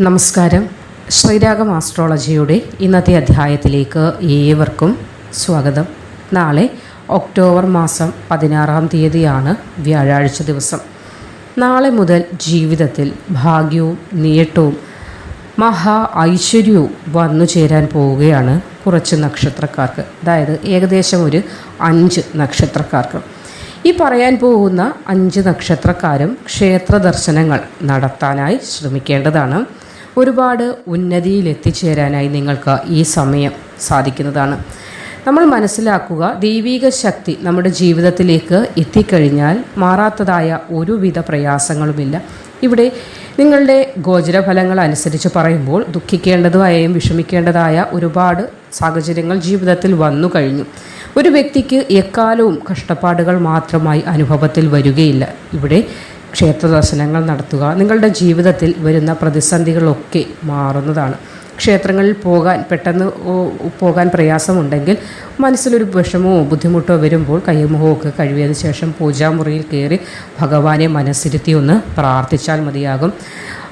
നമസ്കാരം. ശ്രീരാഗം ആസ്ട്രോളജിയുടെ ഇന്നത്തെ അധ്യായത്തിലേക്ക് ഏവർക്കും സ്വാഗതം. നാളെ ഒക്ടോബർ മാസം പതിനാറാം തീയതിയാണ് വ്യാഴാഴ്ച ദിവസം. നാളെ മുതൽ ജീവിതത്തിൽ ഭാഗ്യവും നേട്ടവും മഹാ ഐശ്വര്യവും വന്നു ചേരാൻ പോവുകയാണ് കുറച്ച് നക്ഷത്രക്കാർക്ക്. അതായത് ഏകദേശം ഒരു അഞ്ച് നക്ഷത്രക്കാർക്ക്. ഈ പറയാൻ പോകുന്ന അഞ്ച് നക്ഷത്രക്കാരും ക്ഷേത്ര ദർശനങ്ങൾ നടത്താനായി ശ്രമിക്കേണ്ടതാണ്. ഒരുപാട് ഉന്നതിയിൽ എത്തിച്ചേരാനായി നിങ്ങൾക്ക് ഈ സമയം സാധിക്കുന്നതാണ്. നമ്മൾ മനസ്സിലാക്കുക ദൈവീക ശക്തി നമ്മുടെ ജീവിതത്തിലേക്ക് എത്തിക്കഴിഞ്ഞാൽ മാറാത്തതായ ഒരുവിധ പ്രയാസങ്ങളുമില്ല. ഇവിടെ നിങ്ങളുടെ ഗോചരഫലങ്ങൾ അനുസരിച്ച് പറയുമ്പോൾ ദുഃഖിക്കേണ്ടതായും വിഷമിക്കേണ്ടതായ ഒരുപാട് സാഹചര്യങ്ങൾ ജീവിതത്തിൽ വന്നു കഴിഞ്ഞു. ഒരു വ്യക്തിക്ക് എക്കാലവും കഷ്ടപ്പാടുകൾ മാത്രമായി അനുഭവത്തിൽ വരികയില്ല. ഇവിടെ ക്ഷേത്ര ദർശനങ്ങൾ നടത്തുക. നിങ്ങളുടെ ജീവിതത്തിൽ വരുന്ന പ്രതിസന്ധികളൊക്കെ മാറുന്നതാണ്. ക്ഷേത്രങ്ങളിൽ പോകാൻ പെട്ടെന്ന് പോകാൻ പ്രയാസമുണ്ടെങ്കിൽ മനസ്സിലൊരു വിഷമമോ ബുദ്ധിമുട്ടോ വരുമ്പോൾ കയ്യുമുഖമൊക്കെ കഴുകിയതിനു ശേഷം പൂജാമുറിയിൽ കയറി ഭഗവാനെ മനസ്സിരുത്തി ഒന്ന് പ്രാർത്ഥിച്ചാൽ മതിയാകും.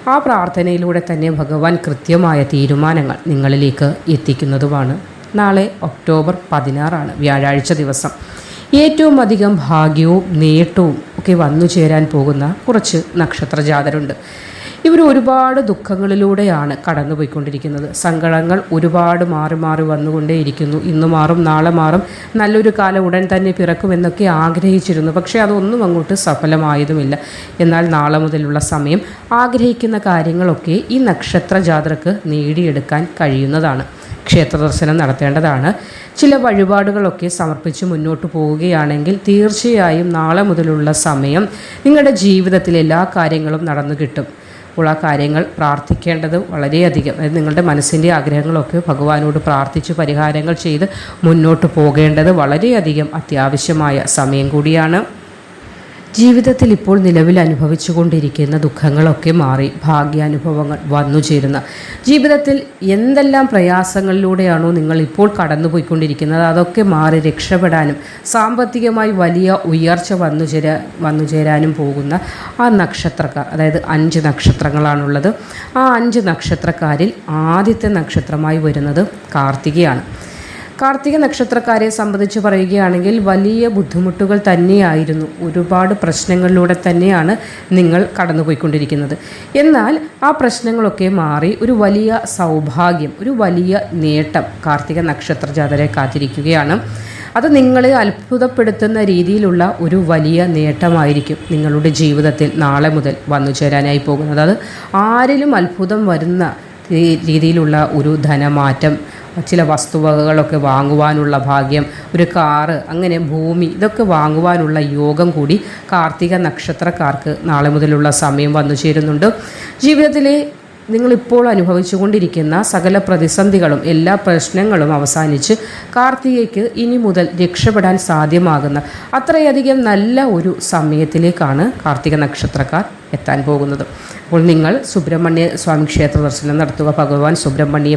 ആ പ്രാർത്ഥനയിലൂടെ തന്നെ ഭഗവാൻ കൃത്യമായ തീരുമാനങ്ങൾ നിങ്ങളിലേക്ക് എത്തിക്കുന്നതുമാണ്. നാളെ ഒക്ടോബർ പതിനാറാണ് വ്യാഴാഴ്ച ദിവസം. ഏറ്റവും അധികം ഭാഗ്യവും നേട്ടവും ഒക്കെ വന്നു ചേരാൻ പോകുന്ന കുറച്ച് നക്ഷത്രജാതരുണ്ട്. ഇവർ ഒരുപാട് ദുഃഖങ്ങളിലൂടെയാണ് കടന്നുപോയിക്കൊണ്ടിരിക്കുന്നത്. സങ്കടങ്ങൾ ഒരുപാട് മാറി മാറി വന്നുകൊണ്ടേയിരിക്കുന്നു. ഇന്ന് മാറും നാളെ മാറും. നല്ലൊരു കാലം ഉടൻ തന്നെ പിറക്കുമെന്നൊക്കെ ആഗ്രഹിച്ചിരുന്നു. പക്ഷേ അതൊന്നും അങ്ങോട്ട് സഫലമായതുമില്ല. എന്നാൽ നാളെ മുതലുള്ള സമയം ആഗ്രഹിക്കുന്ന കാര്യങ്ങളൊക്കെ ഈ നക്ഷത്ര ജാതർക്ക് നേടിയെടുക്കാൻ കഴിയുന്നതാണ്. ക്ഷേത്ര ദർശനം നടത്തേണ്ടതാണ്. ചില വഴിപാടുകളൊക്കെ സമർപ്പിച്ച് മുന്നോട്ട് പോവുകയാണെങ്കിൽ തീർച്ചയായും നാളെ മുതലുള്ള സമയം നിങ്ങളുടെ ജീവിതത്തിൽ എല്ലാ കാര്യങ്ങളും നടന്നു കിട്ടും. അപ്പോൾ ആ കാര്യങ്ങൾ പ്രാർത്ഥിക്കേണ്ടത് വളരെയധികം. അതായത് നിങ്ങളുടെ മനസ്സിന്റെ ആഗ്രഹങ്ങളൊക്കെ ഭഗവാനോട് പ്രാർത്ഥിച്ച് പരിഹാരങ്ങൾ ചെയ്ത് മുന്നോട്ട് പോകേണ്ടത് വളരെയധികം അത്യാവശ്യമായ സമയം കൂടിയാണ്. ജീവിതത്തിൽ ഇപ്പോൾ നിലവിൽ അനുഭവിച്ചുകൊണ്ടിരിക്കുന്ന ദുഃഖങ്ങളൊക്കെ മാറി ഭാഗ്യാനുഭവങ്ങൾ വന്നു ചേരുന്ന. ജീവിതത്തിൽ എന്തെല്ലാം പ്രയാസങ്ങളിലൂടെയാണോ നിങ്ങൾ ഇപ്പോൾ കടന്നുപോയിക്കൊണ്ടിരിക്കുന്നത്? അതൊക്കെ മാറി രക്ഷപ്പെടാനും സാമ്പത്തികമായി വലിയ ഉയർച്ച വന്നു ചേരാ വന്നു ചേരാനും പോകുന്ന ആ നക്ഷത്രക്കാർ അതായത് അഞ്ച് നക്ഷത്രങ്ങളാണുള്ളത്. ആ അഞ്ച് നക്ഷത്രക്കാരിൽ ആദ്യത്തെ നക്ഷത്രമായി വരുന്നത് കാർത്തികയാണ്. കാർത്തിക നക്ഷത്രക്കാരെ സംബന്ധിച്ച് പറയുകയാണെങ്കിൽ വലിയ ബുദ്ധിമുട്ടുകൾ തന്നെയായിരുന്നു. ഒരുപാട് പ്രശ്നങ്ങളിലൂടെ തന്നെയാണ് നിങ്ങൾ കടന്നുപോയിക്കൊണ്ടിരിക്കുന്നത്. എന്നാൽ ആ പ്രശ്നങ്ങളൊക്കെ മാറി ഒരു വലിയ സൗഭാഗ്യം ഒരു വലിയ നേട്ടം കാർത്തിക നക്ഷത്ര ജാതരെ കാത്തിരിക്കുകയാണ്. അത് നിങ്ങളെ അത്ഭുതപ്പെടുത്തുന്ന രീതിയിലുള്ള ഒരു വലിയ നേട്ടമായിരിക്കും നിങ്ങളുടെ ജീവിതത്തിൽ നാളെ മുതൽ വന്നു ചേരാനായി പോകുന്നത്. അത് ആരിലും അത്ഭുതം വരുന്ന രീതിയിലുള്ള ഒരു ധനമാറ്റം ചില വസ്തുവകകളൊക്കെ വാങ്ങുവാനുള്ള ഭാഗ്യം ഒരു കാറ് അങ്ങനെ ഭൂമി ഇതൊക്കെ വാങ്ങുവാനുള്ള യോഗം കൂടി കാർത്തിക നക്ഷത്രക്കാർക്ക് നാളെ മുതലുള്ള സമയം വന്നു ചേരുന്നുണ്ട്. ജീവിതത്തിലെ നിങ്ങളിപ്പോൾ അനുഭവിച്ചുകൊണ്ടിരിക്കുന്ന സകല പ്രതിസന്ധികളും എല്ലാ പ്രശ്നങ്ങളും അവസാനിച്ച് കാർത്തികയ്ക്ക് ഇനി മുതൽ രക്ഷപ്പെടാൻ സാധ്യമാകുന്ന അത്രയധികം നല്ല ഒരു സമയത്തിലേക്കാണ് കാർത്തിക നക്ഷത്രക്കാർ എത്താൻ പോകുന്നത്. അപ്പോൾ നിങ്ങൾ സുബ്രഹ്മണ്യ സ്വാമി ക്ഷേത്ര ദർശനം നടത്തുക ഭഗവാൻ സുബ്രഹ്മണ്യ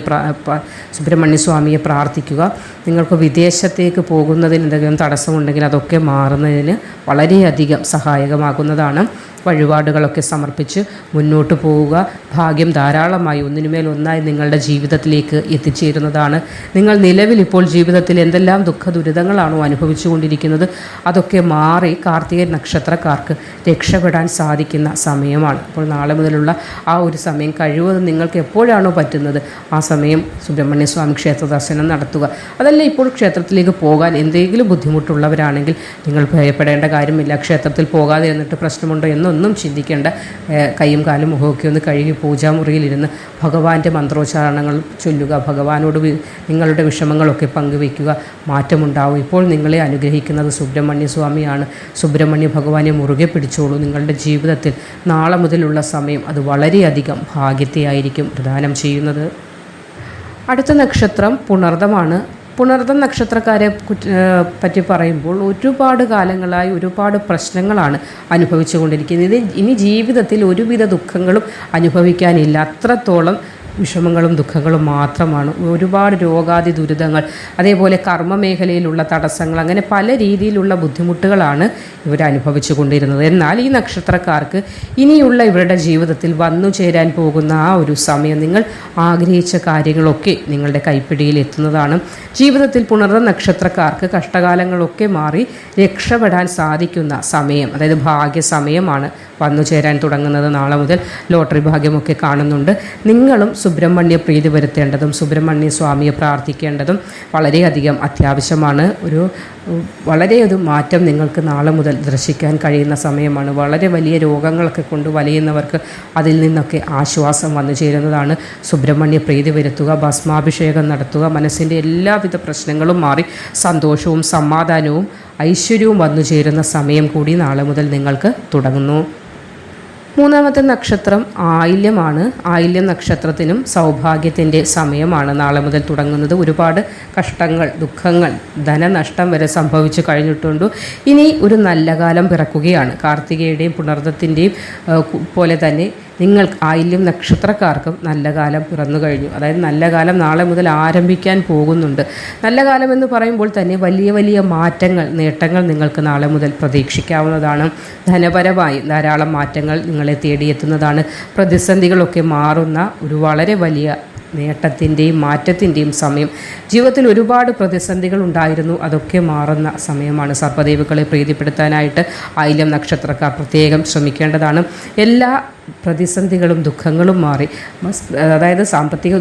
സുബ്രഹ്മണ്യ സ്വാമിയെ പ്രാർത്ഥിക്കുക. നിങ്ങൾക്ക് വിദേശത്തേക്ക് പോകുന്നതിന് എന്തെങ്കിലും തടസ്സമുണ്ടെങ്കിൽ അതൊക്കെ മാറുന്നതിന് വളരെയധികം സഹായകമാകുന്നതാണ്. വഴിപാടുകളൊക്കെ സമർപ്പിച്ച് മുന്നോട്ട് പോവുക. ഭാഗ്യം ധാരാളമായി ഒന്നിനുമേൽ ഒന്നായി നിങ്ങളുടെ ജീവിതത്തിലേക്ക് എത്തിച്ചേരുന്നതാണ്. നിങ്ങൾ നിലവിൽ ഇപ്പോൾ ജീവിതത്തിൽ എന്തെല്ലാം ദുഃഖ ദുരിതങ്ങളാണോ അനുഭവിച്ചുകൊണ്ടിരിക്കുന്നത് അതൊക്കെ മാറി കാർത്തിക നക്ഷത്രക്കാർക്ക് രക്ഷപ്പെടാൻ സാധിക്കുന്ന സമയമാണ്. അപ്പോൾ നാളെ മുതലുള്ള ആ ഒരു സമയം കഴിവതും നിങ്ങൾക്ക് എപ്പോഴാണോ പറ്റുന്നത് ആ സമയം സുബ്രഹ്മണ്യ സ്വാമി ക്ഷേത്ര ദർശനം നടത്തുക. അതല്ല ഇപ്പോൾ ക്ഷേത്രത്തിലേക്ക് പോകാൻ എന്തെങ്കിലും ബുദ്ധിമുട്ടുള്ളവരാണെങ്കിൽ നിങ്ങൾ ഭയപ്പെടേണ്ട കാര്യമില്ല. ക്ഷേത്രത്തിൽ പോകാതെ എന്നിട്ട് പ്രശ്നമുണ്ടോ എന്നൊന്നും ചിന്തിക്കേണ്ട. കൈയും കാലും മുഖമൊക്കെ ഒന്ന് കഴുകി പൂജാമുറിയിലിരുന്ന് ഭഗവാന്റെ മന്ത്രോച്ചാരണങ്ങൾ ചൊല്ലുക ഭഗവാനോട് നിങ്ങളുടെ വിഷമങ്ങളൊക്കെ പങ്കുവയ്ക്കുക മാറ്റമുണ്ടാവും. ഇപ്പോൾ നിങ്ങളെ അനുഗ്രഹിക്കുന്നത് സുബ്രഹ്മണ്യ സ്വാമിയാണ്. സുബ്രഹ്മണ്യ ഭഗവാനെ മുറുകെ പിടിച്ചോളൂ. നിങ്ങളുടെ ജീവിതത്തിൽ നാളെ മുതലുള്ള സമയം അത് വളരെയധികം ഭാഗ്യത്തെയായിരിക്കും പ്രദാനം ചെയ്യുന്നത്. അടുത്ത നക്ഷത്രം പുണർദമാണ്. പുണർദം നക്ഷത്രക്കാരെ പറ്റി പറയുമ്പോൾ ഒരുപാട് കാലങ്ങളായി ഒരുപാട് പ്രശ്നങ്ങളാണ് അനുഭവിച്ചുകൊണ്ടിരിക്കുന്നത്. ഇനി ജീവിതത്തിൽ ഒരുവിധ ദുഃഖങ്ങളും അനുഭവിക്കാനില്ല. അത്രത്തോളം വിഷമങ്ങളും ദുഃഖങ്ങളും മാത്രമാണ്. ഒരുപാട് രോഗാദി ദുരിതങ്ങൾ അതേപോലെ കർമ്മ മേഖലയിലുള്ള തടസ്സങ്ങൾ അങ്ങനെ പല രീതിയിലുള്ള ബുദ്ധിമുട്ടുകളാണ് ഇവർ അനുഭവിച്ചു കൊണ്ടിരുന്നത്. എന്നാൽ ഈ നക്ഷത്രക്കാർക്ക് ഇനിയുള്ള ഇവരുടെ ജീവിതത്തിൽ വന്നു ചേരാൻ പോകുന്ന ആ ഒരു സമയം നിങ്ങൾ ആഗ്രഹിച്ച കാര്യങ്ങളൊക്കെ നിങ്ങളുടെ കൈപ്പിടിയിൽ എത്തുന്നതാണ്. ജീവിതത്തിൽ പുണർന്ന നക്ഷത്രക്കാർക്ക് കഷ്ടകാലങ്ങളൊക്കെ മാറി രക്ഷപ്പെടാൻ സാധിക്കുന്ന സമയം അതായത് ഭാഗ്യ സമയമാണ് വന്നു ചേരാൻ തുടങ്ങുന്നത് നാളെ മുതൽ. ലോട്ടറി ഭാഗ്യമൊക്കെ കാണുന്നുണ്ട്. നിങ്ങളും സുബ്രഹ്മണ്യ പ്രീതി വരുത്തേണ്ടതും സുബ്രഹ്മണ്യ സ്വാമിയെ പ്രാർത്ഥിക്കേണ്ടതും വളരെയധികം അത്യാവശ്യമാണ്. ഒരു വളരെ ഒരു മാറ്റം നിങ്ങൾക്ക് നാളെ മുതൽ ദർശിക്കാൻ കഴിയുന്ന സമയമാണ്. വളരെ വലിയ രോഗങ്ങളൊക്കെ കൊണ്ട് വലയുന്നവർക്ക് അതിൽ നിന്നൊക്കെ ആശ്വാസം വന്നു ചേരുന്നതാണ്. സുബ്രഹ്മണ്യ പ്രീതി വരുത്തുക ഭസ്മാഭിഷേകം നടത്തുക മനസ്സിന്റെ എല്ലാവിധ പ്രശ്നങ്ങളും മാറി സന്തോഷവും സമാധാനവും ഐശ്വര്യവും വന്നു ചേരുന്ന സമയം കൂടി നാളെ മുതൽ നിങ്ങൾക്ക് തുടങ്ങുന്നു. മൂന്നാമത്തെ നക്ഷത്രം ആയില്യമാണ്. ആയില്യം നക്ഷത്രത്തിനും സൗഭാഗ്യത്തിന്റെ സമയമാണ് നാളെ മുതൽ തുടങ്ങുന്നത്. ഒരുപാട് കഷ്ടങ്ങൾ ദുഃഖങ്ങൾ ധനനഷ്ടം വരെ സംഭവിച്ചു കഴിഞ്ഞിട്ടുണ്ട്. ഇനി ഒരു നല്ല കാലം പിറക്കുകയാണ്. കാർത്തികയുടെയും പുണർദത്തിന്റെയും പോലെ തന്നെ നിങ്ങൾ ആയില്യം നക്ഷത്രക്കാർക്കും നല്ല കാലം പിറന്നു കഴിഞ്ഞു. അതായത് നല്ല കാലം നാളെ മുതൽ ആരംഭിക്കാൻ പോകുന്നുണ്ട്. നല്ല കാലം എന്ന് പറയുമ്പോൾ തന്നെ വലിയ വലിയ മാറ്റങ്ങൾ നേട്ടങ്ങൾ നിങ്ങൾക്ക് നാളെ മുതൽ പ്രതീക്ഷിക്കാവുന്നതാണ്. ധനപരമായി ധാരാളം മാറ്റങ്ങൾ നിങ്ങളെ തേടിയെത്തുന്നതാണ്. പ്രതിസന്ധികളൊക്കെ മാറുന്ന ഒരു വളരെ വലിയ നേട്ടത്തിന്റെയും മാറ്റത്തിന്റെയും സമയം. ജീവിതത്തിൽ ഒരുപാട് പ്രതിസന്ധികൾ ഉണ്ടായിരുന്നു. അതൊക്കെ മാറുന്ന സമയമാണ്. സർപ്പദേവുക്കളെ പ്രീതിപ്പെടുത്താനായിട്ട് ആയില്യം നക്ഷത്രക്കാർ പ്രത്യേകം ശ്രമിക്കേണ്ടതാണ്. എല്ലാ പ്രതിസന്ധികളും ദുഃഖങ്ങളും മാറി. അതായത് സാമ്പത്തിക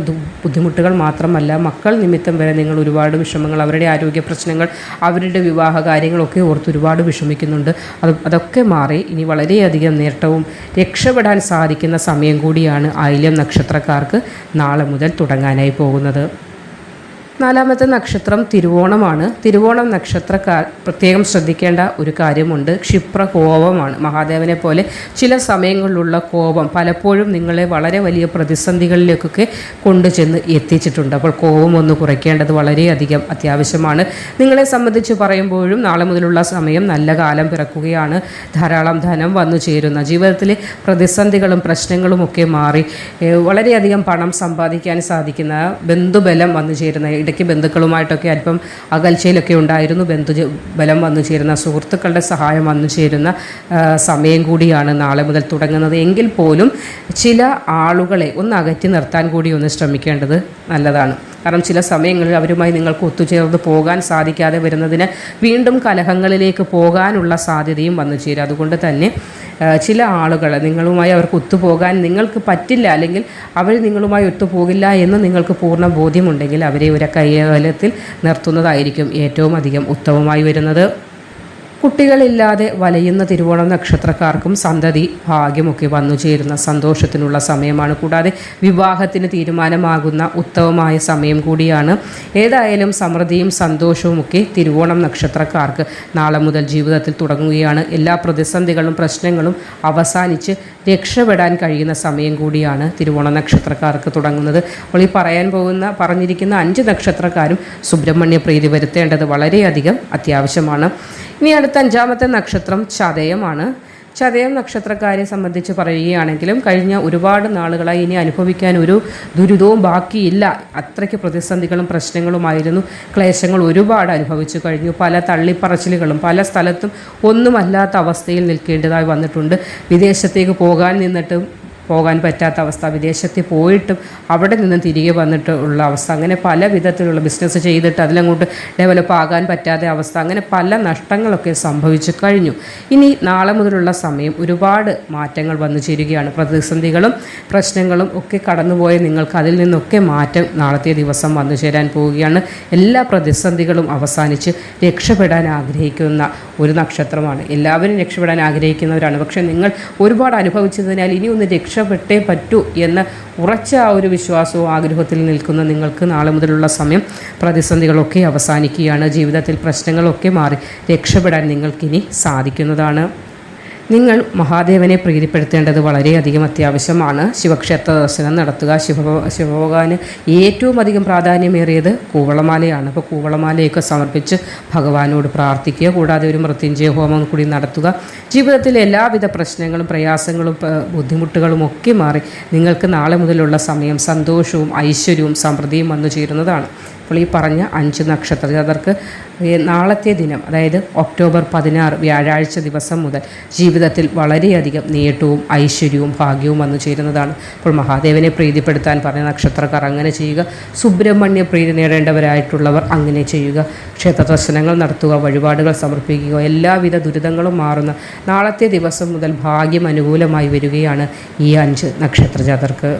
ബുദ്ധിമുട്ടുകൾ മാത്രമല്ല മക്കൾ നിമിത്തം വരെ നിങ്ങൾ ഒരുപാട് വിഷമങ്ങൾ അവരുടെ ആരോഗ്യ പ്രശ്നങ്ങൾ അവരുടെ വിവാഹ കാര്യങ്ങളൊക്കെ ഓർത്ത് ഒരുപാട് വിഷമിക്കുന്നുണ്ട്. അത് അതൊക്കെ മാറി ഇനി വളരെയധികം നേട്ടവും രക്ഷപ്പെടാൻ സാധിക്കുന്ന സമയം കൂടിയാണ് ആയില്യം നക്ഷത്രക്കാർക്ക് നാളെ മുതൽ തുടങ്ങാനായി പോകുന്നത്. നാലാമത്തെ നക്ഷത്രം തിരുവോണമാണ്. തിരുവോണം നക്ഷത്രക്കാർ പ്രത്യേകം ശ്രദ്ധിക്കേണ്ട ഒരു കാര്യമുണ്ട്. ക്ഷിപ്ര കോപമാണ് മഹാദേവനെ പോലെ ചില സമയങ്ങളിലുള്ള കോപം പലപ്പോഴും നിങ്ങളെ വളരെ വലിയ പ്രതിസന്ധികളിലേക്കൊക്കെ കൊണ്ടുചെന്ന് എത്തിച്ചിട്ടുണ്ട്. അപ്പോൾ കോപം ഒന്ന് കുറയ്ക്കേണ്ടത് വളരെയധികം അത്യാവശ്യമാണ്. നിങ്ങളെ സംബന്ധിച്ച് പറയുമ്പോഴും നാളെ മുതലുള്ള സമയം നല്ല കാലം പിറക്കുകയാണ്. ധാരാളം ധനം വന്നു ചേരുന്ന ജീവിതത്തിലെ പ്രതിസന്ധികളും പ്രശ്നങ്ങളും ഒക്കെ മാറി വളരെയധികം പണം സമ്പാദിക്കാൻ സാധിക്കുന്ന ബന്ധുബലം വന്നു ചേരുന്ന ഇടയ്ക്ക് ബന്ധുക്കളുമായിട്ടൊക്കെ അല്പം അകൽച്ചയിലൊക്കെ ഉണ്ടായിരുന്നു. ബന്ധു ബലം വന്നു ചേരുന്ന സുഹൃത്തുക്കളുടെ സഹായം വന്നു ചേരുന്ന സമയം കൂടിയാണ് നാളെ മുതൽ തുടങ്ങുന്നത്. എങ്കിൽ പോലും ചില ആളുകളെ ഒന്ന് അകറ്റി നിർത്താൻ കൂടി ഒന്ന് ശ്രമിക്കേണ്ടത് നല്ലതാണ്. കാരണം ചില സമയങ്ങളിൽ അവരുമായി നിങ്ങൾക്ക് ഒത്തുചേർന്ന് പോകാൻ സാധിക്കാതെ വരുന്നതിന് വീണ്ടും കലഹങ്ങളിലേക്ക് പോകാനുള്ള സാധ്യതയും വന്നു ചേരും. അതുകൊണ്ട് തന്നെ ചില ആളുകൾ നിങ്ങളുമായി അവർക്ക് ഒത്തുപോകാൻ നിങ്ങൾക്ക് പറ്റില്ല അല്ലെങ്കിൽ അവർ നിങ്ങളുമായി ഒത്തുപോകില്ല എന്ന് നിങ്ങൾക്ക് പൂർണ ബോധ്യമുണ്ടെങ്കിൽ അവരെ ഒരു കൈകാലത്തിൽ നിർത്തുന്നതായിരിക്കും ഏറ്റവും അധികം ഉത്തമമായി വരുന്നത്. കുട്ടികളില്ലാതെ വലയുന്ന തിരുവോണം നക്ഷത്രക്കാർക്കും സന്തതി ഭാഗ്യമൊക്കെ വന്നു ചേരുന്ന സന്തോഷത്തിനുള്ള സമയമാണ്. കൂടാതെ വിവാഹത്തിന് തീരുമാനമാകുന്ന ഉത്തമമായ സമയം കൂടിയാണ്. ഏതായാലും സമൃദ്ധിയും സന്തോഷവും ഒക്കെ തിരുവോണം നക്ഷത്രക്കാർക്ക് നാളെ മുതൽ ജീവിതത്തിൽ തുടങ്ങുകയാണ്. എല്ലാ പ്രതിസന്ധികളും പ്രശ്നങ്ങളും അവസാനിച്ച് രക്ഷപ്പെടാൻ കഴിയുന്ന സമയം കൂടിയാണ് തിരുവോണ നക്ഷത്രക്കാർക്ക് തുടങ്ങുന്നത്. അപ്പോൾ ഈ പറയാൻ പോകുന്ന പറഞ്ഞിരിക്കുന്ന അഞ്ച് നക്ഷത്രക്കാരും സുബ്രഹ്മണ്യ പ്രീതി വരുത്തേണ്ടത് വളരെയധികം അത്യാവശ്യമാണ്. ഇനി അടുത്ത അഞ്ചാമത്തെ നക്ഷത്രം ചതയമാണ്. ചതയം നക്ഷത്രക്കാരെ സംബന്ധിച്ച് പറയുകയാണെങ്കിലും കഴിഞ്ഞ ഒരുപാട് നാളുകളായി ഇനി അനുഭവിക്കാൻ ഒരു ദുരിതവും ബാക്കിയില്ല. അത്രയ്ക്ക് പ്രതിസന്ധികളും പ്രശ്നങ്ങളുമായിരുന്നു. ക്ലേശങ്ങൾ ഒരുപാട് അനുഭവിച്ചു കഴിഞ്ഞു. പല തള്ളിപ്പറച്ചിലുകളും പല സ്ഥലത്തും ഒന്നുമല്ലാത്ത അവസ്ഥയിൽ നിൽക്കേണ്ടതായി വന്നിട്ടുണ്ട്. വിദേശത്തേക്ക് പോകാൻ നിന്നിട്ടും പോകാൻ പറ്റാത്ത അവസ്ഥ വിദേശത്ത് പോയിട്ടും അവിടെ നിന്ന് തിരികെ വന്നിട്ട് ഉള്ള അവസ്ഥ അങ്ങനെ പല വിധത്തിലുള്ള ബിസിനസ് ചെയ്തിട്ട് അതിലങ്ങോട്ട് ഡെവലപ്പ് ആകാൻ പറ്റാത്ത അവസ്ഥ അങ്ങനെ പല നഷ്ടങ്ങളൊക്കെ സംഭവിച്ചു കഴിഞ്ഞു. ഇനി നാളെ മുതലുള്ള സമയം ഒരുപാട് മാറ്റങ്ങൾ വന്നു ചേരുകയാണ്. പ്രതിസന്ധികളും പ്രശ്നങ്ങളും ഒക്കെ കടന്നുപോയ നിങ്ങൾക്ക് അതിൽ നിന്നൊക്കെ മാറ്റം നാളത്തെ ദിവസം വന്നു ചേരാൻ പോവുകയാണ്. എല്ലാ പ്രതിസന്ധികളും അവസാനിച്ച് രക്ഷപ്പെടാൻ ആഗ്രഹിക്കുന്ന ഒരു നക്ഷത്രമാണ്. എല്ലാവരും രക്ഷപ്പെടാൻ ആഗ്രഹിക്കുന്നവരാണ്. പക്ഷേ നിങ്ങൾ ഒരുപാട് അനുഭവിച്ചതിനാൽ ഇനി ഒന്ന് രക്ഷ രക്ഷപ്പെട്ടേ പറ്റൂ എന്ന ഉറച്ച ആ ഒരു വിശ്വാസവും ആഗ്രഹത്തിൽ നിൽക്കുന്ന നിങ്ങൾക്ക് നാളെ മുതലുള്ള സമയം പ്രതിസന്ധികളൊക്കെ അവസാനിക്കുകയാണ്. ജീവിതത്തിൽ പ്രശ്നങ്ങളൊക്കെ മാറി രക്ഷപ്പെടാൻ നിങ്ങൾക്കിനി സാധിക്കുന്നതാണ്. നിങ്ങൾ മഹാദേവനെ പ്രീതിപ്പെടുത്തേണ്ടത് വളരെയധികം അത്യാവശ്യമാണ്. ശിവക്ഷേത്ര ദർശനം നടത്തുക. ശിവ ശിവഭഗവാന് ഏറ്റവും അധികം പ്രാധാന്യമേറിയത് കൂവളമാലയാണ്. അപ്പോൾ കൂവളമാലയൊക്കെ സമർപ്പിച്ച് ഭഗവാനോട് പ്രാർത്ഥിക്കുക. കൂടാതെ ഒരു മൃത്യുഞ്ജയ ഹോമം കൂടി നടത്തുക. ജീവിതത്തിലെ എല്ലാവിധ പ്രശ്നങ്ങളും പ്രയാസങ്ങളും ബുദ്ധിമുട്ടുകളും ഒക്കെ മാറി നിങ്ങൾക്ക് നാളെ മുതലുള്ള സമയം സന്തോഷവും ഐശ്വര്യവും സമൃദ്ധിയും വന്നു ചേരുന്നതാണ്. അപ്പോൾ ഈ പറഞ്ഞ അഞ്ച് നക്ഷത്ര ജാതർക്ക് നാളത്തെ ദിനം അതായത് ഒക്ടോബർ പതിനാറ് വ്യാഴാഴ്ച ദിവസം മുതൽ ജീവിതത്തിൽ വളരെയധികം നേട്ടവും ഐശ്വര്യവും ഭാഗ്യവും വന്നു ചേരുന്നതാണ്. അപ്പോൾ മഹാദേവനെ പ്രീതിപ്പെടുത്താൻ പറഞ്ഞ നക്ഷത്രക്കാർ അങ്ങനെ ചെയ്യുക. സുബ്രഹ്മണ്യ പ്രീതി നേടേണ്ടവരായിട്ടുള്ളവർ അങ്ങനെ ചെയ്യുക. ക്ഷേത്ര ദർശനങ്ങൾ നടത്തുക വഴിപാടുകൾ സമർപ്പിക്കുക എല്ലാവിധ ദുരിതങ്ങളും മാറുന്ന നാളത്തെ ദിവസം മുതൽ ഭാഗ്യം അനുകൂലമായി വരികയാണ് ഈ അഞ്ച് നക്ഷത്ര ജാതർക്ക്